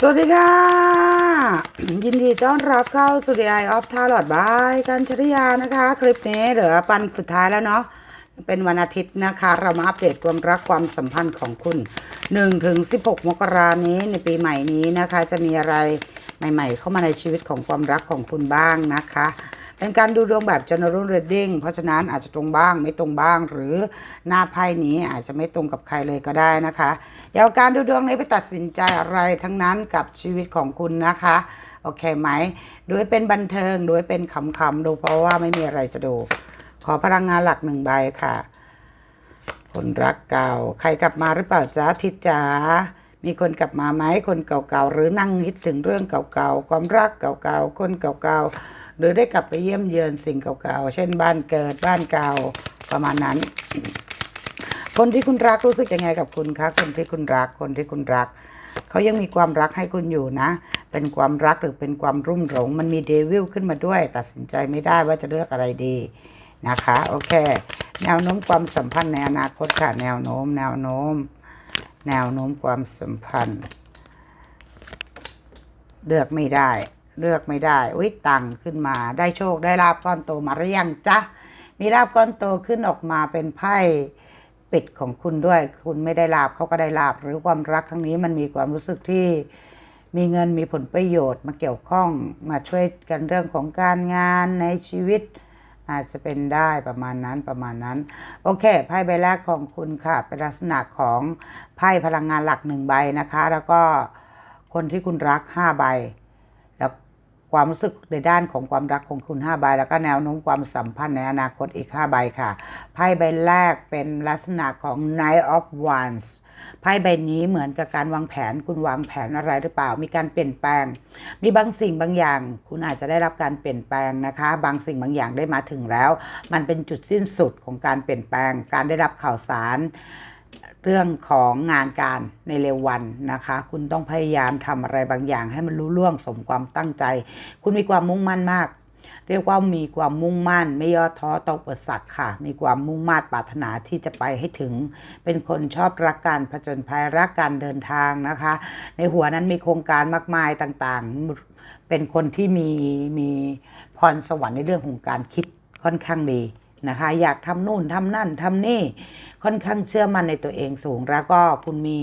สวัสดีค่ะ ยินดีต้อนรับเข้าสู่ The Eye of Tarot by กันชริยานะคะ คลิปนี้เหลือปันสุดท้ายแล้วเนาะเป็นวันอาทิตย์นะคะ เรามาอัปเดตความรักความสัมพันธ์ของคุณ1ถึง16 มกรานี้ในปีใหม่นี้นะคะ จะมีอะไรใหม่ ๆ เข้ามาในชีวิตของความรักของคุณบ้างนะคะ เป็นการดูดวงแบบ general reading เพราะฉะนั้นอาจจะตรงบ้างไม่ตรงบ้าง หรือหน้าไพ่นี้อาจจะไม่ตรงกับใครเลยก็ได้นะคะอย่าเอาการดูดวงนี้ไปตัดสินใจอะไรทั้งนั้นกับชีวิตของคุณนะคะโอเคไหมดูให้เป็นบันเทิงดูให้เป็นขำๆดูเพราะว่าไม่มีอะไรจะดู ขอพลังงานหลักหนึ่งใบค่ะ คนรักเก่า ใครกลับมาหรือเปล่าจ๊ะทิจ๋ามีคนกลับมาไหมคนเก่าๆหรือนั่งคิดถึงเรื่องเก่าๆความรักเก่าๆคนเก่าๆ หรือได้กลับไปเยี่ยมเยือนสิ่งเก่าๆ เช่นบ้านเกิดบ้านเก่าประมาณนั้น คนที่คุณรักรู้สึกยังไงกับคุณคะคนที่คุณรักคนที่คุณรัก เขายังมีความรักให้คุณอยู่นะ เป็นความรักหรือเป็นความรุ่มหลง มันมีเดวิลขึ้นมาด้วย ตัดสินใจไม่ได้ว่าจะเลือกอะไรดีนะคะโอเค แนวโน้มความสัมพันธ์ในอนาคตค่ะแนวโน้ม แนวโน้ม แนวโน้มความสัมพันธ์เลือกไม่ได้ เลือกไม่ได้อุ้ยตังค์ขึ้นมา ได้โชคได้ลาบก้อนโตมาหรือยังจ๊ะ มีลาบก้อนโตขึ้นออกมาเป็นไพ่ปิดของคุณด้วย คุณไม่ได้ลาบเขาก็ได้ลาบ หรือความรักครั้งนี้มันมีความรู้สึกที่มีเงินมีผลประโยชน์มาเกี่ยวข้องมาช่วยกันเรื่องของการงานในชีวิต อาจจะเป็นได้ประมาณนั้นประมาณนั้น โอเคไพ่ใบแรกของคุณค่ะ เป็นลักษณะของไพ่พลังงานหลักหนึ่งใบนะคะ แล้วก็คนที่คุณรักห้าใบ ความรู้สึกในด้านของความรักของคุณ 5 ใบ แล้วก็แนวโน้มความสัมพันธ์ในอนาคตอีก 5 ใบค่ะ ไพ่ใบแรกเป็นลักษณะของ Knight of Wands ไพ่ใบนี้เหมือนกับการวางแผนคุณวางแผนอะไรหรือเปล่า มีการเปลี่ยนแปลง มีบางสิ่งบางอย่าง คุณอาจจะได้รับการเปลี่ยนแปลงนะคะ บางสิ่งบางอย่างได้มาถึงแล้ว มันเป็นจุดสิ้นสุดของการเปลี่ยนแปลง การได้รับข่าวสาร เรื่องของงานการในเร็ววันนะคะ คุณต้องพยายามทำอะไรบางอย่าง ให้มันรู้ล่วงสมความตั้งใจ คุณมีความมุ่งมั่นมาก เรียกว่ามีความมุ่งมั่น ไม่ย่อท้อต่ออุปสรรคค่ะ มีความมุ่งมั่นปรารถนาที่จะไปให้ถึง เป็นคนชอบรักการผจญภัยรักการเดินทางนะคะ ในหัวนั้นมีโครงการมากมายต่างๆ เป็นคนที่มีมีพรสวรรค์ในเรื่องของการคิดค่อนข้างดี นะคะ อยากทำนู่นทำนั่นทำนี่ ค่อนข้างเชื่อมั่นในตัวเองสูง แล้วก็คุณมี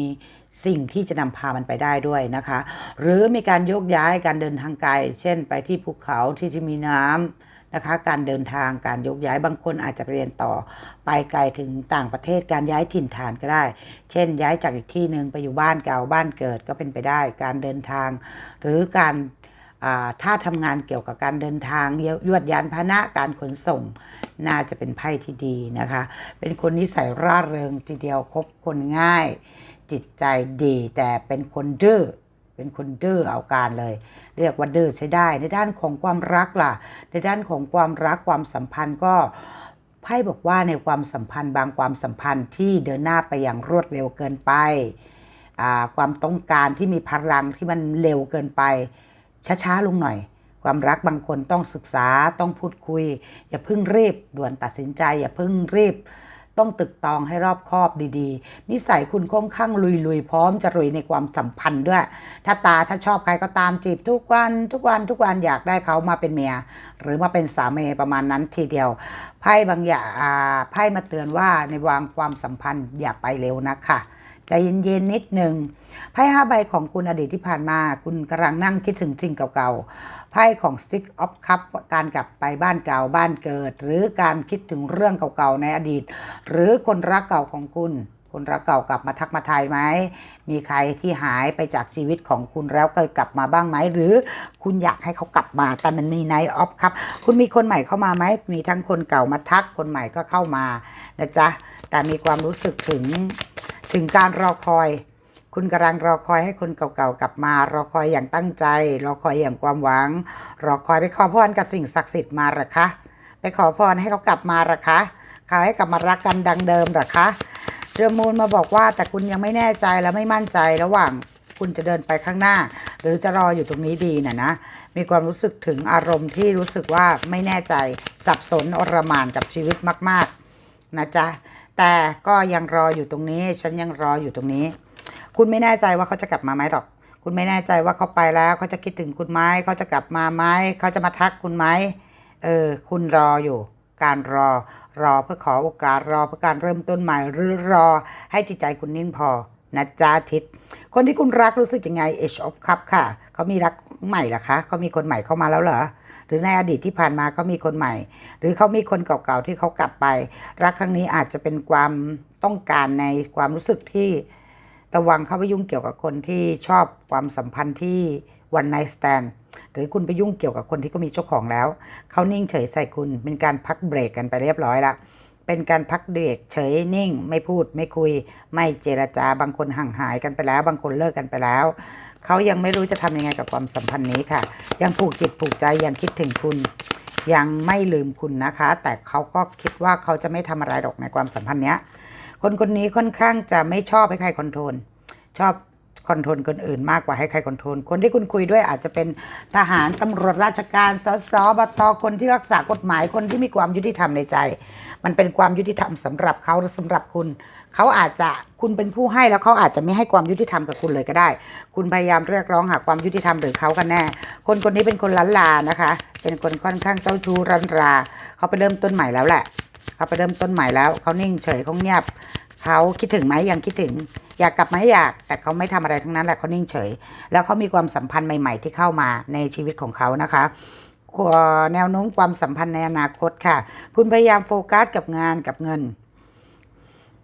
สิ่งที่จะนำพามันไปได้ด้วยนะคะ หรือมีการโยกย้ายการเดินทางไกล เช่น ไปที่ภูเขาที่ที่มีน้ำนะคะ การเดินทางการยกย้ายบางคนอาจจะไปเรียนต่อ ไปไกลถึงต่างประเทศการย้ายถิ่นฐานก็ได้ เช่น ย้ายจากอีกที่หนึ่งไปอยู่บ้านเก่าบ้านเกิดก็เป็นไปได้ การเดินทาง หรือการถ้าทำงานเกี่ยวกับการเดินทางยวดยานพาหนะการขนส่ง น่าจะเป็นไพ่ที่ดีนะคะ เป็นคนนิสัยร่าเริงทีเดียวคบคนง่าย จิตใจดีแต่เป็นคนดื้อเป็นคนดื้อเอาการเลย เรียกว่าดื้อใช้ได้ ในด้านของความรักล่ะ ในด้านของความรักความสัมพันธ์ก็ไพ่บอกว่าในความสัมพันธ์บางความสัมพันธ์ที่เดินหน้าไปอย่างรวดเร็วเกินไป ความต้องการที่มีพลังที่มันเร็วเกินไป ช้าๆลงหน่อย ความรักบางคนต้องศึกษาต้องพูดคุย อย่าเพิ่งรีบด่วนตัดสินใจ อย่าเพิ่งรีบ ต้องตึกตองให้รอบคอบดีๆ นิสัยคุณค่อนข้างลุยๆ พร้อมจะลุยในความสัมพันธ์ด้วย ถ้าตาถ้าชอบใครก็ตามจีบทุกวันทุกวันทุกวันอยากได้เขามาเป็นเมีย หรือมาเป็นสามีประมาณนั้นทีเดียวไพ่บางอย่างไพ่มาเตือนว่าในวางความสัมพันธ์อย่าไปเร็วนะค่ะใจเย็นๆนิดหนึ่งไพ่ห้าใบของคุณอดีตที่ผ่านมา คุณกำลังนั่งคิดถึงจริงเก่าๆ ไพ่ของ Six of Cup การกลับไปบ้านเก่าบ้านเกิด หรือการคิดถึงเรื่องเก่าๆในอดีต หรือคนรักเก่าของคุณ คนรักเก่ากลับมาทักมาทายไหม มีใครที่หายไปจากชีวิตของคุณแล้วเคยกลับมาบ้างไหม หรือคุณอยากให้เขากลับมาแต่มันมีไนออฟครับ คุณมีคนใหม่เข้ามาไหม มีทั้งคนเก่ามาทักคนใหม่ก็เข้ามานะจ๊ะแต่มีความรู้สึกถึงถึงการรอคอย คุณกำลังรอคอยให้คนเก่าๆกลับมา รอคอยอย่างตั้งใจ รอคอยอย่างความหวัง รอคอยไปขอพรกับสิ่งศักดิ์สิทธิ์มาหรอคะ ไปขอพรให้เขากลับมาหรอคะเขาให้กลับมารักกันดังเดิมหรอคะเรือมูลมาบอกว่าแต่คุณยังไม่แน่ใจและไม่มั่นใจระหว่างคุณจะเดินไปข้างหน้า หรือจะรออยู่ตรงนี้ดีน่ะนะ มีความรู้สึกถึงอารมณ์ที่รู้สึกว่าไม่แน่ใจสับสนอรมานกับชีวิตมาก ๆ นะจ๊ะ แต่ก็ยังรออยู่ตรงนี้ ฉันยังรออยู่ตรงนี้ คุณไม่แน่ใจว่าเขาจะกลับมาไหมหรอก คุณไม่แน่ใจว่าเขาไปแล้วเขาจะคิดถึงคุณไหมเขาจะกลับมาไหมเขาจะมาทักคุณไหมเออคุณรออยู่ การรอรอเพื่อขอโอกาสรอเพื่อการเริ่มต้นใหม่หรือรอให้จิตใจคุณนิ่งพอนะจ๊ะทิศคนที่คุณรักรู้สึกยังไง Age of Cup ค่ะ เขามีรักใหม่หรอคะเขามีคนใหม่เข้ามาแล้วเหรอ หรือในอดีตที่ผ่านมาเขามีคนใหม่ หรือเขามีคนเก่าๆที่เขากลับไป รักครั้งนี้อาจจะเป็นความต้องการในความรู้สึกที่ ระวังเข้าไปยุ่งเกี่ยวกับคนที่ชอบความสัมพันธ์ที่ one night stand หรือคุณไปยุ่งเกี่ยวกับคนที่ก็มีเจ้าของแล้ว เขานิ่งเฉยใส่คุณเป็นการพักเบรกกันไปเรียบร้อยละเป็นการพักเบรกเฉยนิ่ง ไม่พูดไม่คุย ไม่เจรจาบางคนห่างหายกันไปแล้ว บางคนเลิกกันไปแล้ว เขายังไม่รู้จะทำยังไงกับความสัมพันธ์นี้ค่ะ ยังผูกจิตผูกใจยังคิดถึงคุณ ยังไม่ลืมคุณนะคะ แต่เขาก็คิดว่าเขาจะไม่ทำอะไรหรอกในความสัมพันธ์เนี้ย คนคนนี้ค่อนข้างจะไม่ชอบให้ใครคอนโทรลชอบคอนโทรลคนอื่นมากกว่าให้ใครคอนโทรลคนที่คุณคุยด้วยอาจจะเป็นทหารตำรวจราชการสสบตคนที่รักษากฎหมายคนที่มีความยุติธรรมในใจ มันเป็นความยุติธรรมสำหรับเขาหรือสำหรับคุณ เขาอาจจะคุณเป็นผู้ให้แล้วเขาอาจจะไม่ให้ความยุติธรรมกับคุณเลยก็ได้ คุณพยายามเรียกร้องหาความยุติธรรมหรือเขากันแน่ คนคนนี้เป็นคนล้านลานะคะ เป็นคนค่อนข้างเจ้าชู้รันรา เขาไปเริ่มต้นใหม่แล้วแหละเขาไปเริ่มต้นใหม่แล้วเขานิ่งเฉยเขาเงียบ เขาคิดถึงไหมยังคิดถึง อยากกลับไหมอยาก แต่เขาไม่ทำอะไรทั้งนั้นแหละเขานิ่งเฉย แล้วเขามีความสัมพันธ์ใหม่ ๆ ที่เข้ามาในชีวิตของเขานะคะแนวโน้มความสัมพันธ์ในอนาคตค่ะ คุณพยายามโฟกัสกับงานกับเงิน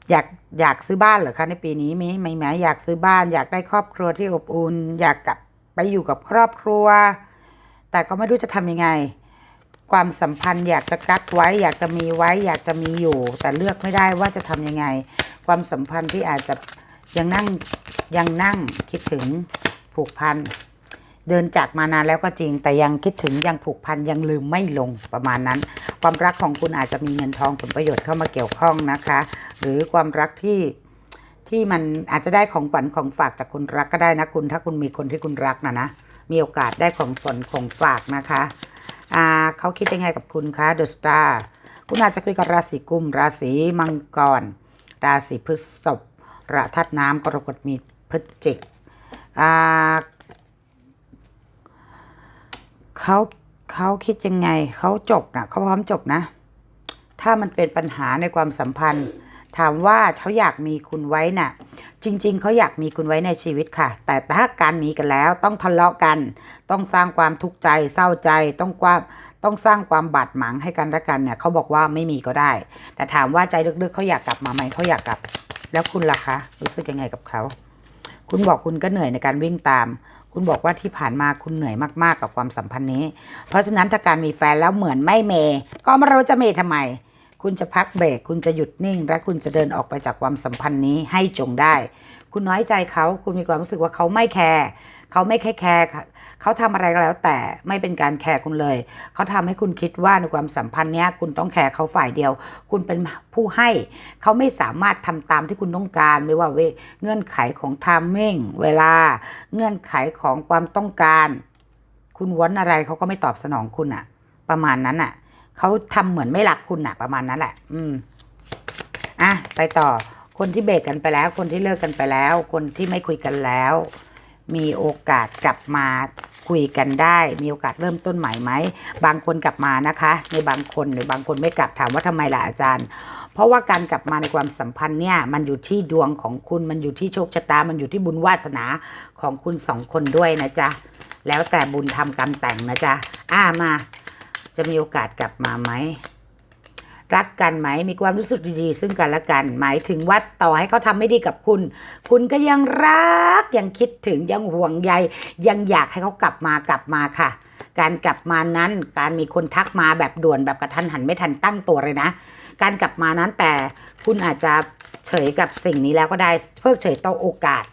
อยากอยากซื้อบ้านเหรอคะในปีนี้มีไหมไหมอยากซื้อบ้าน อยากได้ครอบครัวที่อบอุ่นอยากกลับไปอยู่กับครอบครัว แต่ก็ไม่รู้จะทำยังไง ความสัมพันธ์อยากจะกักไว้ อยากจะมีไว้ อยากจะมีอยู่ แต่เลือกไม่ได้ว่าจะทำยังไง ความสัมพันธ์ที่อาจจะยังนั่งยังนั่งคิดถึงผูกพันเดินจากมานานแล้วก็จริง แต่ยังคิดถึงยังผูกพันยังลืมไม่ลงประมาณนั้น ความรักของคุณอาจจะมีเงินทองผลประโยชน์เข้ามาเกี่ยวข้องนะคะ หรือความรักที่ที่มันอาจจะได้ของขวัญของฝากจากคนรักก็ได้นะคุณ ถ้าคุณมีคนที่คุณรักนะนะมีโอกาสได้ของขวัญของฝากนะคะอ่าเขาคิดยังไงกับคุณคะเดอะสตาร์คุณอาจจะคุยกับราศีกุมราศีมังกร ราศีพฤษภระทัดน้ำกรกฎมีพฤศจิกเขาเขาคิดยังไงเขาจบนะเขาพร้อมจบนะ ถ้ามันเป็นปัญหาในความสัมพันธ์ ถามว่าเขาอยากมีคุณไว้น่ะ จริง ๆเขาอยากมีคุณไว้ในชีวิตค่ะ แต่ถ้าการมีกันแล้วต้องทะเลาะกัน ต้องสร้างความทุกข์ใจเศร้าใจต้องความ ต้องสร้างความบาดหมางให้กันและกันเนี่ยเขาบอกว่าไม่มีก็ได้ แต่ถามว่าใจลึกๆเขาอยากกลับมาไหมเขาอยากกลับ แล้วคุณล่ะคะรู้สึกยังไงกับเขาคุณบอกคุณก็เหนื่อยในการวิ่งตาม คุณบอกว่าที่ผ่านมาคุณเหนื่อยมากๆกับความสัมพันธ์นี้ เพราะฉะนั้นถ้าการมีแฟนแล้วเหมือนไม่เมก็ไม่รู้จะเมทำไม คุณจะพักเบรกคุณจะหยุดนิ่ง และคุณจะเดินออกไปจากความสัมพันธ์นี้ให้จงได้ คุณน้อยใจเขาคุณมีความรู้สึกว่าเขาไม่แคร์เขาไม่แค่แคร์ค่ะ เขาทำอะไรก็แล้ว แต่ไม่เป็นการแคร์คุณเลย เขาทำให้คุณคิดว่าในความสัมพันธ์เนี้ยคุณต้องแคร์เขาฝ่ายเดียว คุณเป็นผู้ให้ เขาไม่สามารถทำตามที่คุณต้องการ ไม่ว่าเวเงื่อนไขของไทามมิ่งเวลา เงื่อนไขของความต้องการ คุณวอนอะไรเขาก็ไม่ตอบสนองคุณอะประมาณนั้นอะเขาทำเหมือนไม่รักคุณอะประมาณนั้นแหละ อืมอะไปต่อคนที่เบรกกันไปแล้ว คนที่เลิกกันไปแล้ว คนที่ไม่คุยกันแล้ว มีโอกาสกลับมา คุยกันได้ มีโอกาสเริ่มต้นใหม่ไหม บางคนกลับมานะคะ ในบางคนหรือบางคนไม่กลับถามว่าทำไมล่ะอาจารย์ เพราะว่าการกลับมาในความสัมพันธ์เนี่ยมันอยู่ที่ดวงของคุณมันอยู่ที่โชคชะตา มันอยู่ที่บุญวาสนาของคุณสองคนด้วยนะจ๊ะแล้วแต่บุญทำกรรมแต่งนะจ๊ะอ่ามา จะมีโอกาสกลับมาไหม รักกันไหมมีความรู้สึกดีๆ ซึ่งกันและกัน หมายถึงว่าต่อให้เขาทำไม่ดีกับคุณ คุณก็ยังรักยังคิดถึงยังห่วงใย ยังอยากให้เขากลับมากลับมาค่ะ การกลับมานั้นการมีคนทักมาแบบด่วนแบบกระทันหันไม่ทันตั้งตัวเลยนะ การกลับมานั้นแต่คุณอาจจะเฉยกับสิ่งนี้แล้วก็ได้เพิกเฉยต่อโอกาส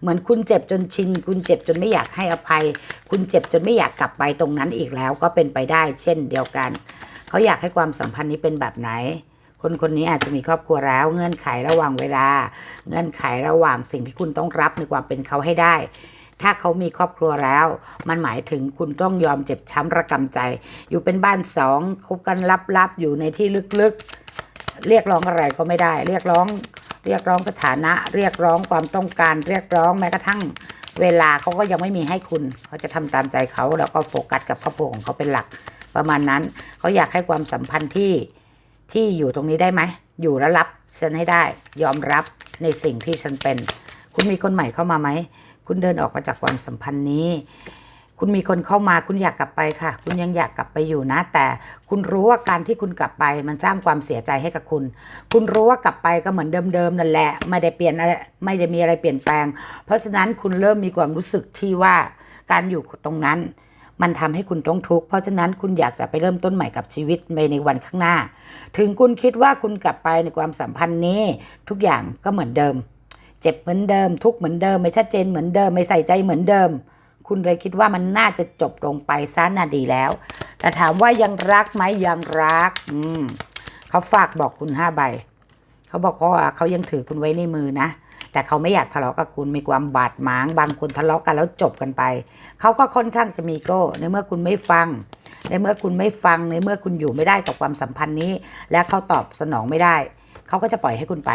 เหมือนคุณเจ็บจนชิน คุณเจ็บจนไม่อยากให้อภัย คุณเจ็บจนไม่อยากกลับไปตรงนั้นอีกแล้วก็เป็นไปได้ เช่นเดียวกัน เขาอยากให้ความสัมพันธ์นี้เป็นแบบไหน คนคนนี้อาจจะมีครอบครัวแล้ว เงื่อนไขระหว่างเวลา เงื่อนไขระหว่างสิ่งที่คุณต้องรับในความเป็นเขาให้ได้ ถ้าเขามีครอบครัวแล้ว มันหมายถึงคุณต้องยอมเจ็บช้ำระกำใจ อยู่เป็นบ้านสองคบกันลับๆอยู่ในที่ลึกๆ เรียกร้องอะไรก็ไม่ได้ เรียกร้องเรียกร้องสถานะ เรียกร้องความต้องการ เรียกร้องแม้กระทั่งเวลาเขาก็ยังไม่มีให้คุณ เขาจะทำตามใจเขาแล้วก็โฟกัสกับครอบครัวของเขาเป็นหลัก ประมาณนั้นเขาอยากให้ความสัมพันธ์ที่ที่อยู่ตรงนี้ได้ไหม อยู่แล้วรับฉันให้ได้ ยอมรับในสิ่งที่ฉันเป็น คุณมีคนใหม่เข้ามาไหม คุณเดินออกมาจากความสัมพันธ์นี้ คุณมีคนเข้ามาคุณอยากกลับไปค่ะ คุณยังอยากกลับไปอยู่นะ แต่คุณรู้ว่าการที่คุณกลับไป มันสร้างความเสียใจให้กับคุณ คุณรู้ว่ากลับไปก็เหมือนเดิมๆนั่นแหละ ไม่ได้เปลี่ยนอะไรไม่ได้มีอะไรเปลี่ยนแปลง เพราะฉะนั้นคุณเริ่มมีความรู้สึกที่ว่าการอยู่ตรงนั้น มันทำให้คุณต้องทุกข์เพราะฉะนั้นคุณอยากจะไปเริ่มต้นใหม่กับชีวิตในในวันข้างหน้า ถึงคุณคิดว่าคุณกลับไปในความสัมพันธ์นี้ ทุกอย่างก็เหมือนเดิม เจ็บเหมือนเดิม ทุกข์เหมือนเดิม ไม่ชัดเจนเหมือนเดิม ไม่ใส่ใจเหมือนเดิม คุณเลยคิดว่ามันน่าจะจบลงไปซะน่าดีแล้ว แต่ถามว่ายังรักไหมยังรัก อืมเขาฝากบอกคุณห้าใบเขาบอกว่าเขายังถือคุณไว้ในมือนะ แต่เขาไม่อยากทะเลาะกับคุณมีความบาดหมาง บางคนทะเลาะกันแล้วจบกันไป เขาก็ค่อนข้างจะมีโก้ในเมื่อคุณไม่ฟัง ในเมื่อคุณไม่ฟังในเมื่อคุณอยู่ไม่ได้กับความสัมพันธ์นี้ และเขาตอบสนองไม่ได้ เขาก็จะปล่อยให้คุณไป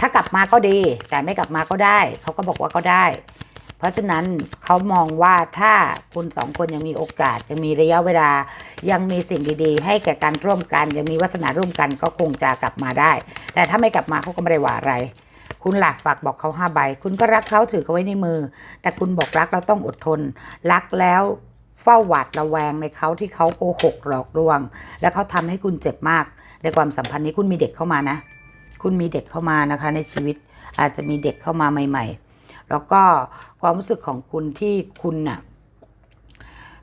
ถ้ากลับมาก็ดี แต่ไม่กลับมาก็ได้ เขาก็บอกว่าก็ได้ เพราะฉะนั้นเขามองว่าถ้าคุณสองคนยังมีโอกาสยังมีระยะเวลา ยังมีสิ่งดีๆ ให้แก่การร่วมกัน ยังมีวาสนาร่วมกันก็คงจะกลับมาได้ แต่ถ้าไม่กลับมาเขาก็ไม่ได้ว่าอะไร คุณหลักฝากบอกเขาห้าใบ คุณก็รักเขาถือเขาไว้ในมือ แต่คุณบอกรักเราต้องอดทน รักแล้วเฝ้าหวาดระแวงในเขาที่เขาโกหกหลอกลวง และเขาทำให้คุณเจ็บมาก ในความสัมพันธ์นี้คุณมีเด็กเข้ามานะ คุณมีเด็กเข้ามานะคะ ในชีวิตอาจจะมีเด็กเข้ามาใหม่ ๆ แล้วก็ความรู้สึกของคุณที่คุณน่ะ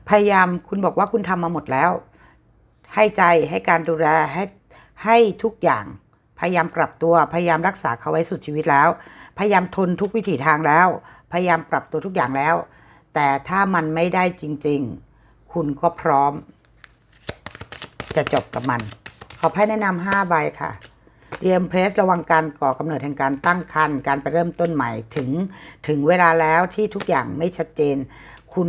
พยายามคุณบอกว่าคุณทำมาหมดแล้ว ให้ใจให้การดูแลให้ให้ทุกอย่าง พยายามปรับตัว พยายามรักษาเขาไว้สุดชีวิตแล้ว พยายามทนทุกวิถีทางแล้ว พยายามปรับตัวทุกอย่างแล้ว แต่ถ้ามันไม่ได้จริง ๆ คุณก็พร้อม จะจบกับมัน ขอให้แนะนำห้าใบค่ะเรียมเพรสระวังการก่อกำเนิดแห่งการตั้งครรภ์การไปเริ่มต้นใหม่ถึงถึงเวลาแล้วที่ทุกอย่างไม่ชัดเจน คุณ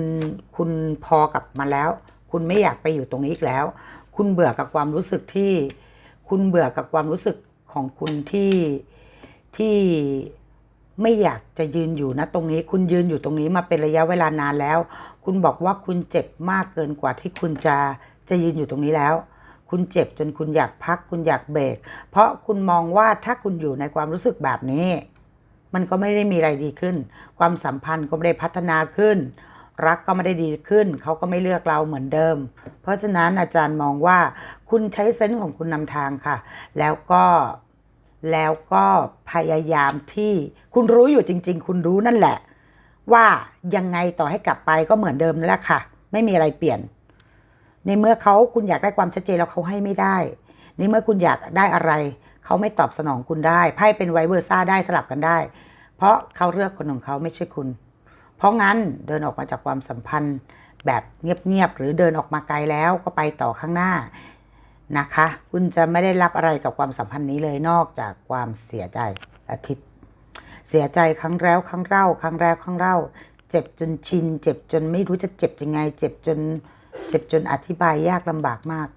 คุณพอกับมาแล้ว คุณไม่อยากไปอยู่ตรงนี้อีกแล้ว คุณเบื่อกับความรู้สึกที่ คุณเบื่อกับความรู้สึก ของคุณที่ที่ไม่อยากจะยืนอยู่นะตรงนี้ คุณยืนอยู่ตรงนี้มาเป็นระยะเวลานานแล้ว คุณบอกว่าคุณเจ็บมากเกินกว่าที่คุณจะจะยืนอยู่ตรงนี้แล้ว คุณเจ็บจนคุณอยากพัก คุณอยากเบรกเพราะคุณมองว่าถ้าคุณอยู่ในความรู้สึกแบบนี้ มันก็ไม่ได้มีอะไรดีขึ้น ความสัมพันธ์ก็ไม่ได้พัฒนาขึ้น รักก็ไม่ได้ดีขึ้น เขาก็ไม่เลือกเราเหมือนเดิม เพราะฉะนั้นอาจารย์มองว่าคุณใช้เซนส์ของคุณนำทางค่ะ แล้วก็แล้วก็พยายามที่คุณรู้อยู่จริง ๆ คุณรู้นั่นแหละ ว่ายังไงต่อให้กลับไปก็เหมือนเดิมนั่นแหละค่ะ ไม่มีอะไรเปลี่ยน ในเมื่อเขาคุณอยากได้ความชัดเจนแล้วเขาให้ไม่ได้ในเมื่อคุณอยากได้อะไร เขาไม่ตอบสนองคุณได้ไพ่เป็นไวเวอร์ซ่าได้สลับกันได้ เพราะเขาเลือกคนของเขาไม่ใช่คุณ เพราะงั้นเดินออกมาจากความสัมพันธ์แบบเงียบๆหรือเดินออกมาไกลแล้วก็ไปต่อข้างหน้านะคะ คุณจะไม่ได้รับอะไรกับความสัมพันธ์นี้เลยนอกจากความเสียใจอาทิตย์ เสียใจครั้งแล้วครั้งเล่า ครั้งแล้วครั้งเล่า เจ็บจนชิน เจ็บจนไม่รู้จะเจ็บยังไง เจ็บจน เจ็บจนอธิบายยากลำบากมาก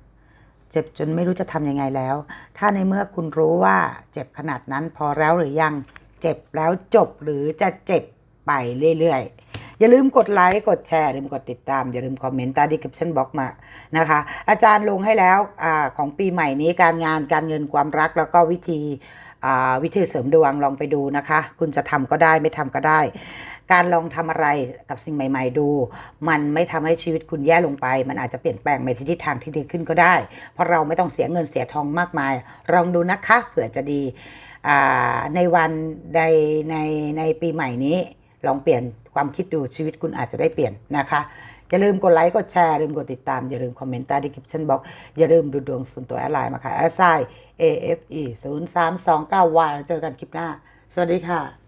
เจ็บจนไม่รู้จะทำยังไงแล้ว ถ้าในเมื่อคุณรู้ว่าเจ็บขนาดนั้นพอแล้วหรือยัง เจ็บแล้วจบหรือจะเจ็บ ไปเรื่อยๆ อย่าลืมกดไลค์กดแชร์อย่าลืมกดติดตาม อย่าลืมคอมเมนต์ใต้ดีคริปชั่นบล็อกมานะคะ อาจารย์ลงให้แล้วอของปีใหม่นี้การงานการเงินความรักแล้วก็วิธีวิธีเสริมดวงลองไปดูนะคะ คุณจะทำก็ได้ไม่ทำก็ได้ การลองทำอะไรกับสิ่งใหม่ ๆ ดู มันไม่ทำให้ชีวิตคุณแย่ลงไป มันอาจจะเปลี่ยนแปลงไปทิศทางที่ดีขึ้นก็ได้ เพราะเราไม่ต้องเสียเงินเสียทองมากมาย ลองดูนะคะเผื่อจะดีในวันในในในปีใหม่นี้ ลองเปลี่ยนความคิดดูชีวิตคุณอาจจะได้เปลี่ยนนะคะ อย่าลืมกดไลค์กดแชร์อย่าลืมกดติดตาม อย่าลืมคอมเมนต์ใต้ดีคริปชั่นบ็อกอย่าลืมดูดวงส่วนตัวแอดไลน์มาค่ะแอดไซ AFE 0 3 2 9วันเจอกันคลิปหน้า สวัสดีค่ะ